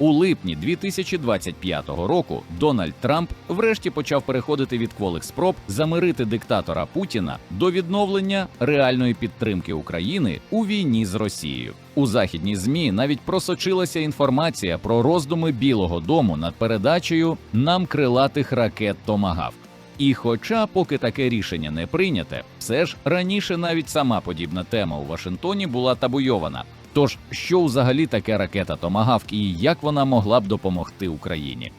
У липні 2025 року Дональд Трамп врешті почав переходити від кволих спроб замирити диктатора Путіна до відновлення реальної підтримки України у війні з Росією. У західній змі навіть просочилася інформація про роздуми Білого Дому над передачею нам крилатих ракет Томагавк. І хоча поки таке рішення не прийняте, все ж раніше навіть сама подібна тема у Вашингтоні була табуйована. Тож, що взагалі таке ракета Томагавк і як вона могла б допомогти Україні?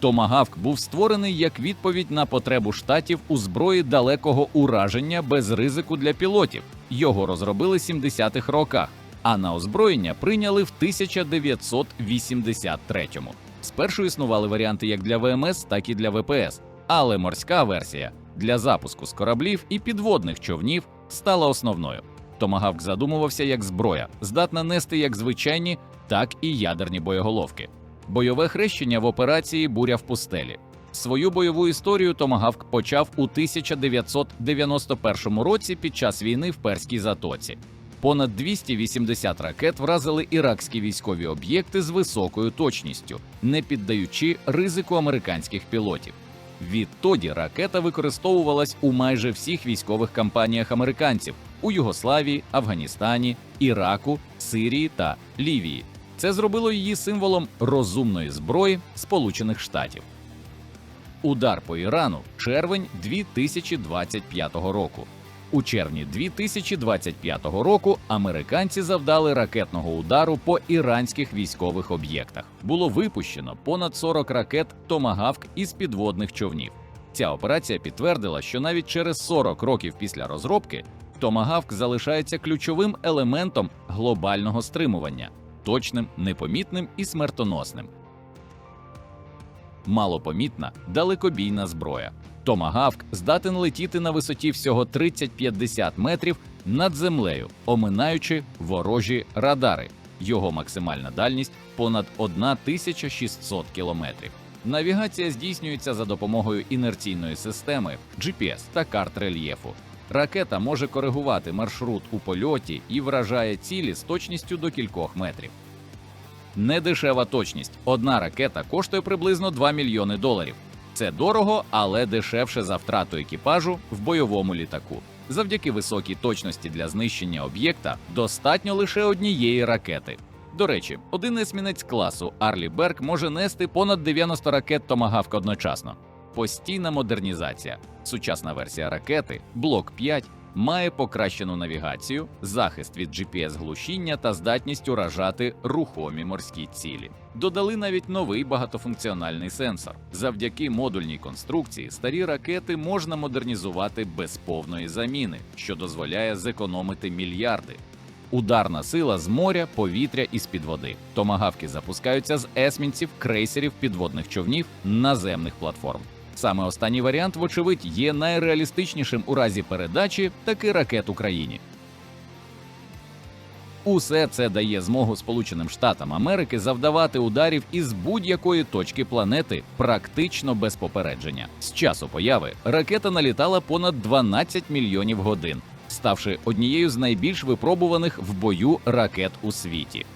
Томагавк був створений як відповідь на потребу штатів у зброї далекого ураження без ризику для пілотів. Його розробили 70-х роках, а на озброєння прийняли в 1983-му. Спершу існували варіанти як для ВМС, так і для ВПС, але морська версія для запуску з кораблів і підводних човнів стала основною. Томагавк задумувався як зброя, здатна нести як звичайні, так і ядерні боєголовки. Бойове хрещення в операції Буря в пустелі. Свою бойову історію Томагавк почав у 1991 році під час війни в Перській затоці. Понад 280 ракет вразили іракські військові об'єкти з високою точністю, не піддаючи ризику американських пілотів. Відтоді ракета використовувалась у майже всіх військових кампаніях американців у Югославії, Афганістані, Іраку, Сирії та Лівії. Це зробило її символом розумної зброї Сполучених Штатів. Удар по Ірану червень 2025 року. У червні 2025 року американці завдали ракетного удару по іранських військових об'єктах. Було випущено понад 40 ракет Томагавк із підводних човнів. Ця операція підтвердила, що навіть через 40 років після розробки Томагавк залишається ключовим елементом глобального стримування, точним, непомітним і смертоносним. Малопомітна далекобійна зброя. Томагавк здатен летіти на висоті всього 30-50 метрів над землею, оминаючи ворожі радари. Його максимальна дальність понад 1600 кілометрів. Навігація здійснюється за допомогою інерційної системи GPS та карт рельєфу. Ракета може коригувати маршрут у польоті і вражає цілі з точністю до кількох метрів. Недешева точність. Одна ракета коштує приблизно 2 мільйони доларів. Це дорого, але дешевше за втрату екіпажу в бойовому літаку. Завдяки високій точності для знищення об'єкта достатньо лише однієї ракети. До речі, один есмінець класу Арлі Берг може нести понад 90 ракет Томагавк одночасно. Постійна модернізація. Сучасна версія ракети Блок 5 має покращену навігацію, захист від GPS-глушіння та здатність уражати рухомі морські цілі. Додали навіть новий багатофункціональний сенсор. Завдяки модульній конструкції старі ракети можна модернізувати без повної заміни, що дозволяє зекономити мільярди. Ударна сила з моря, повітря і з-під води. Томагавки запускаються з есмінців, крейсерів, підводних човнів, наземних платформ. Саме останній варіант, вочевидь, є найреалістичнішим у разі передачі таки ракет Україні. Усе це дає змогу Сполученим Штатам Америки завдавати ударів із будь-якої точки планети практично без попередження. З часу появи ракета налітала понад 12 мільйонів годин, ставши однією з найбільш випробуваних в бою ракет у світі.